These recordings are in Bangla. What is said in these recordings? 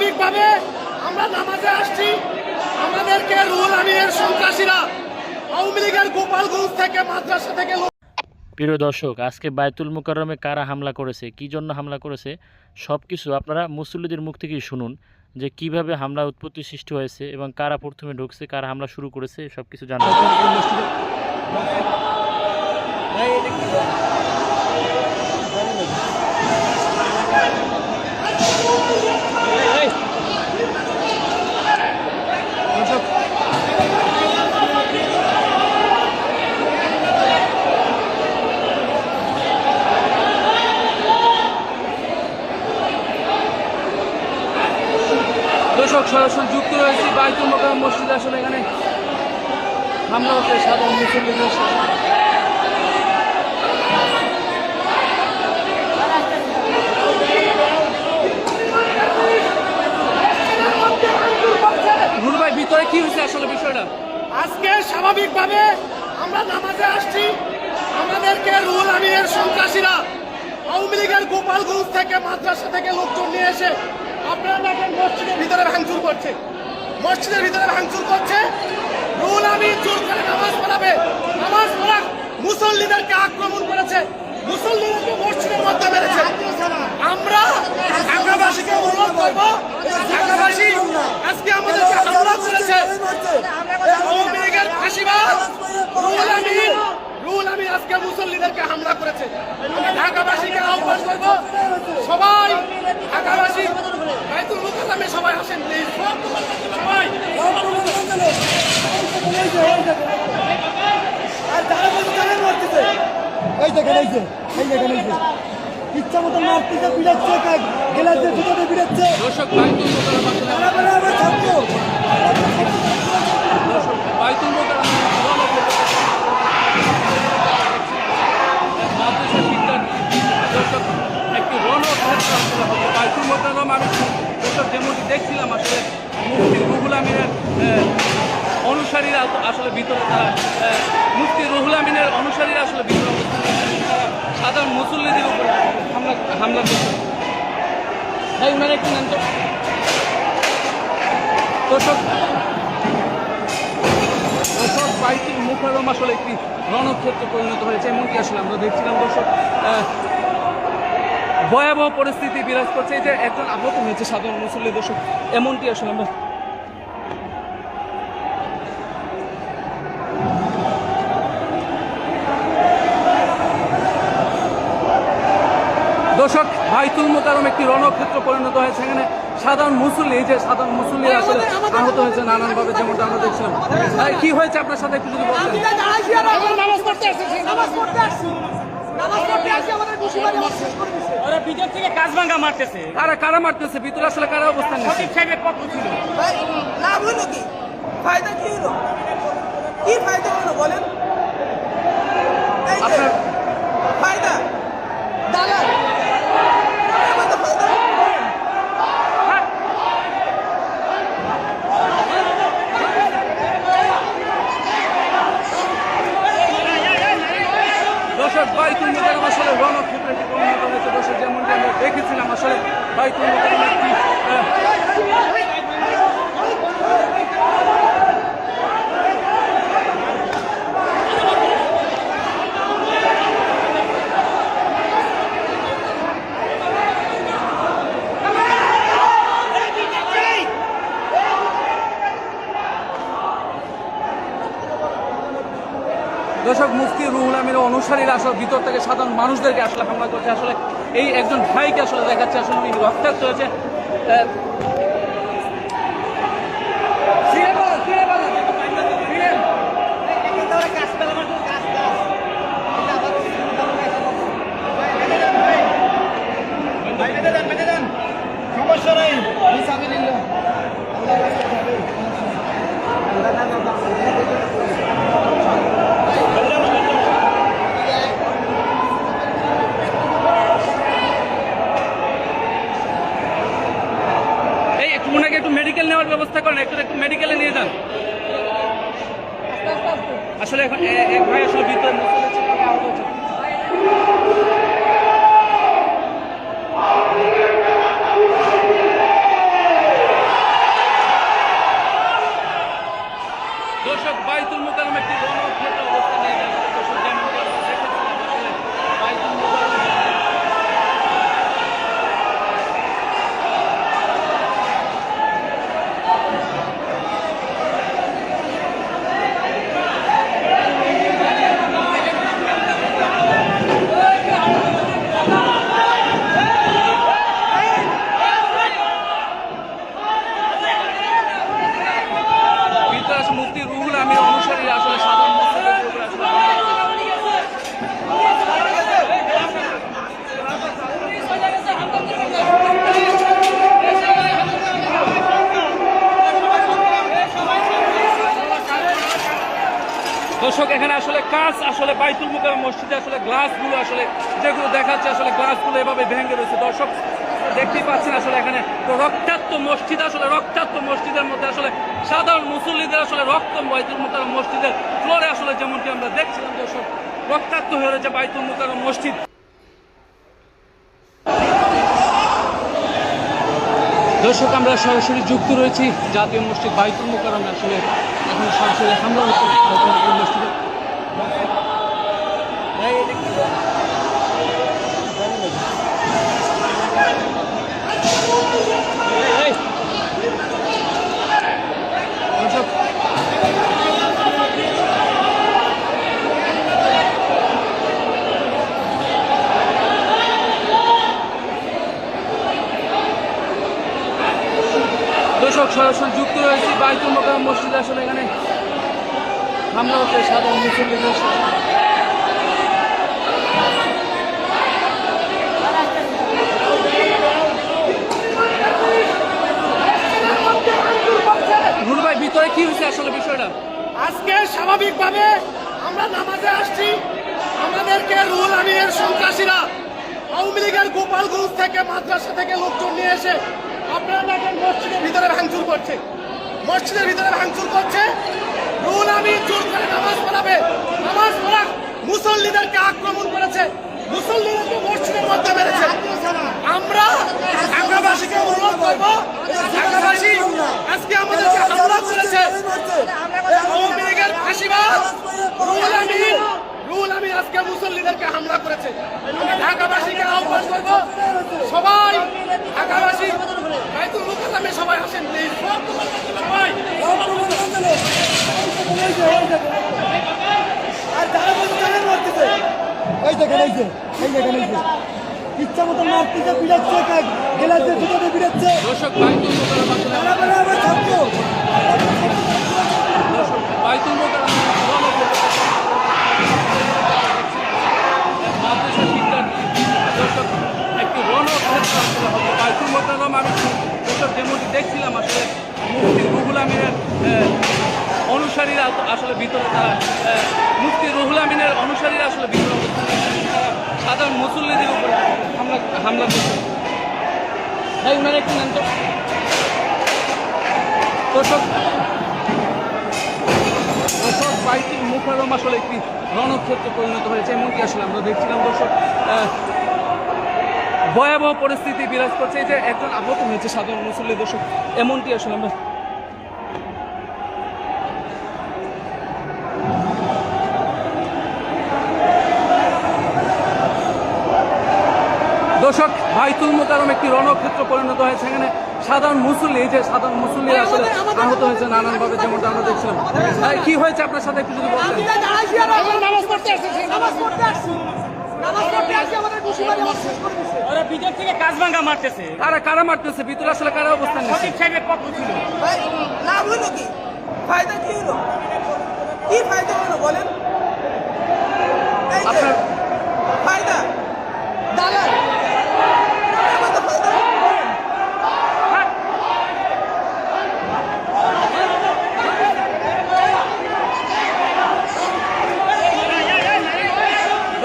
স্বাভাবিকভাবে আমরা নামাজে আসছি। আমাদেরকে রুহুল আমিনের সন্ত্রাসীরা আওয়ামী লীগের গোপালগঞ্জ থেকে মাদ্রাসা থেকে প্রিয় দর্শক আজকে বায়তুল মুকাররমে কারা হামলা করেছে কি জন্য হামলা করেছে সব কিছু আপনারা মুসল্লিদের মুখ থেকেই শুনুন যে কীভাবে হামলা উৎপত্তি সৃষ্টি হয়েছে এবং কারা প্রথমে ঢুকছে কারা হামলা শুরু করেছে সব কিছু জানাব দর্শক আসলে এখানে হামলা হচ্ছে সাধারণ মুসল্লিদের ভাই, ভিতরে কি আসলে বিষয়টা? আজকে স্বাভাবিকভাবে আমরা নামাজে আসছি। আমাদেরকে রুহুল আমিনের সন্ত্রাসীরা আওয়ামী লীগের গোপালগঞ্জ থেকে, মাদ্রাসা থেকে লোকজন নিয়ে এসে আপনারা দেখেন মসজিদের ভিতরে ভাঙচুর করছে। মসজিদের ভিতরে ভাঙচুর করছে। রুহুল আমিন জোর করে নামাজ পড়াবে। নামাজ পড়া মুসল্লিদেরকে আক্রমণ করেছে। মুসল্লিদেরকে মসজিদের মধ্যে মেরেছে। আমরা ঢাকাবাসীকে অনুরোধ করব ঢাকাবাসী আজকে আমাদেরকে হামলা করেছে আওয়ামী লীগের ফাঁসিবাদ রুহুল আমিন রুহুল আমিন আজকে মুসল্লিদেরকে হামলা করেছে আমি ঢাকাবাসীকে আহ্বান করব সবাই ঢাকাবাসী বাইতুল মুকাররমে সবাই আসেন প্লিজ সবাই এই এই যে যে ইচ্ছা মতো মারতেছে বিড়াচ্ছে বিড়াচ্ছে মোকাম মাদ্রাসা শিক্ষার্থী দর্শক একটি রণক্ষেত্র আসলে হবে। বাইতুল মোকাররম আমি দর্শক যেমনটি দেখছিলাম আসলে মুফতি রুহুল আমিনের অনুসারীরা আসলে ভিতরে তারা মুফতি রুহুল আমিনের অনুসারীরা আসলে সাধারণ মুসল্লিদের উপর হামলা হামলা করছে। ভাই উনারা একটু নেন তো। দর্শক দর্শক মুখারম আসলে একটি রণক্ষেত্রে পরিণত হয়েছে এমনকি আসলে আমরা দেখছিলাম। দর্শক ভয়াবহ পরিস্থিতি বিরাজ করছে। এই যে একজন আহত হয়েছে সাধারণ মুসল্লি দর্শক, এমনটি আসলে আমরা দর্শক বাইতুল মোকারম একটি রণক্ষেত্র পরিণত হয়েছে। এখানে সাধারণ মুসল্লি এই যে সাধারণ মুসল্লি আসলে আহত হয়েছে নানানভাবে যেমনটা আমরা দেখছিলাম। কি হয়েছে আপনার সাথে একটু যদি বলতেন নামাজ পড়তে আসছি নামাজ পড়তে আসছি। নামাজ পড়তে আসছি আমাদের মুসলমান শেষ করে মারতেছে। কারা কারা মারতেছে? ভিতরে আসলে কারা অবস্থান নিচ্ছে সঠিক সাহেবের পক্ষ ছিল। লাভ হলো কি? ফায়দা কি হলো? কি ফায়দা হলো বলেন? আপনার ফায়দা। দালাল আমাদের ফায়দা দর্শক বাইতুল মোকারম আসলে রণক্ষেত্রটি পরিণত হয়েছে দর্শক যেমনটি আমরা দেখেছিলাম আসলে বাইতুল মোকারম একটি আহ, দর্শক মুফতি রুহুল আমির অনুসারীরা আসলে ভিতর থেকে সাধারণ মানুষদেরকে আসলে হামলা করছে। আসলে এই একজন ভাইকে আসলে দেখাচ্ছে, আসলে উনি রক্তাক্ত হয়েছে। সমস্যা নাই এই একটু ওনাকে একটু মেডিকেল নেওয়ার ব্যবস্থা করেন একটু একটু মেডিকেলে নিয়ে যান। আসলে এখন এক ভাই আসলে ভিতরে মুসল্লি ছিল, আহত হয়েছে। দর্শক, এখানে আসলে কাজ আসলে বাইতুল মুকার মসজিদে আসলে গ্লাসগুলো আসলে যেগুলো দেখাচ্ছে, আসলে গ্লাসগুলো এভাবে ভেঙে রয়েছে। দর্শক, দেখতেই পাচ্ছেন আসলে এখানে রক্তাক্ত মসজিদ, আসলে রক্তাক্ত মসজিদের মধ্যে আসলে সাধারণ মুসল্লিদের আসলে রক্ত বাইতুল মুকার মসজিদের ফ্লোরে আসলে যেমনটি আমরা দেখছিলাম, দর্শক, রক্তাক্ত হয়ে রয়েছে বাইতুল মুকার মসজিদ। দর্শক, আমরা সরাসরি যুক্ত রয়েছি জাতীয় মসজিদ বাইতুল মুকাররম আসলে এখন সরাসরি হামলা হচ্ছে। দর্শক সরাসরি যুক্ত রয়েছি। বাইতুল মোকাররম মসজিদ আসলে এখানে হামলা হচ্ছে সাধারণ মুসল্লিদের হয়েছে আসলে বিষয়টা? আজকে স্বাভাবিকভাবে আমরা নামাজে আসছি। আমাদেরকে রুহুল আমিনের সন্ত্রাসীরা আওয়ামী লীগের গোপালগঞ্জ থেকে মাদ্রাসা থেকে লোকজন নিয়ে এসে মসজিদের ভিতরে ভাঙচুর করছে। মসজিদের ভিতরে ভাঙচুর করছে। রুহুল আমিন জোর করে নামাজ পড়াবে। নামাজ পড়া মুসল্লিদেরকে আক্রমণ করেছে। মুসল্লিদেরকে মসজিদের মধ্যে মেরেছে। আমরা ঢাকাবাসীকে অনুরোধ করব, ঢাকাবাসী আজকে আমাদেরকে হামলা করেছে। আজকে মুসল্লিদেরকে হামলা করেছে। ঢাকাবাসীকে আহ্বান করব, সবাই ঢাকাবাসী বাইতুল মুকাদ্দামে সবাই আসেন প্লিজ সবাই এই দেখেন, এই যে। এই দেখেন এই যে ইচ্ছা মতো মারতেছে বিড়াচ্ছে গেলাতে দুটোতে বিড়াচ্ছে দর্শক বাইতুল আমার ছাত্র মুসল্লিদের উপর হামলা হামলা করছে। ভাই, ওনারা একটু নেন তো। দর্শক মুখারম আসলে একটি রণক্ষেত্রে পরিণত হয়েছে, এমনকি আসলে আমরা দেখছিলাম দর্শক ভয়াবহ পরিস্থিতি বিরাজ করছে। যে একজন আহত হয়েছে সাধারণ মুসল্লি দর্শক, এমনটি আসলে আমরা বাইতুল মোকারম একটি রণক্ষেত্র পরিণত হয়েছে। এখানে সাধারণ মুসল্লি এই যে সাধারণ মুসল্লি আসলে আহত হয়েছে নানানভাবে যেমনটা আমরা দেখছিলাম। ভাই, কি হয়েছে? আপনার সাথে একটু যদি বলতেন। নামাজ পড়তে আসছি নামাজ পড়তে আসছি। নামাজ পড়তে আসছি আমাদের মুসিবাদী শেষ করে ভিতর কারা মারতেছে? আসলে কারা অবস্থান নিচ্ছে সঠিক সাহেবের পক্ষ ছিল। ভাই লাভ হলো কি? ফায়দা কি হলো? কি ফায়দা হলো বলেন? আপনার ফায়দা দালাল আমাদের ফায়দা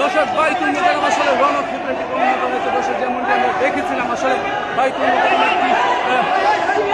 দর্শক বাইতুল মোকারম আসলে রণক্ষেত্রে একটি পরিণত হয়েছে দর্শক দেখেছিলাম আসলে বাইতুল মোকারম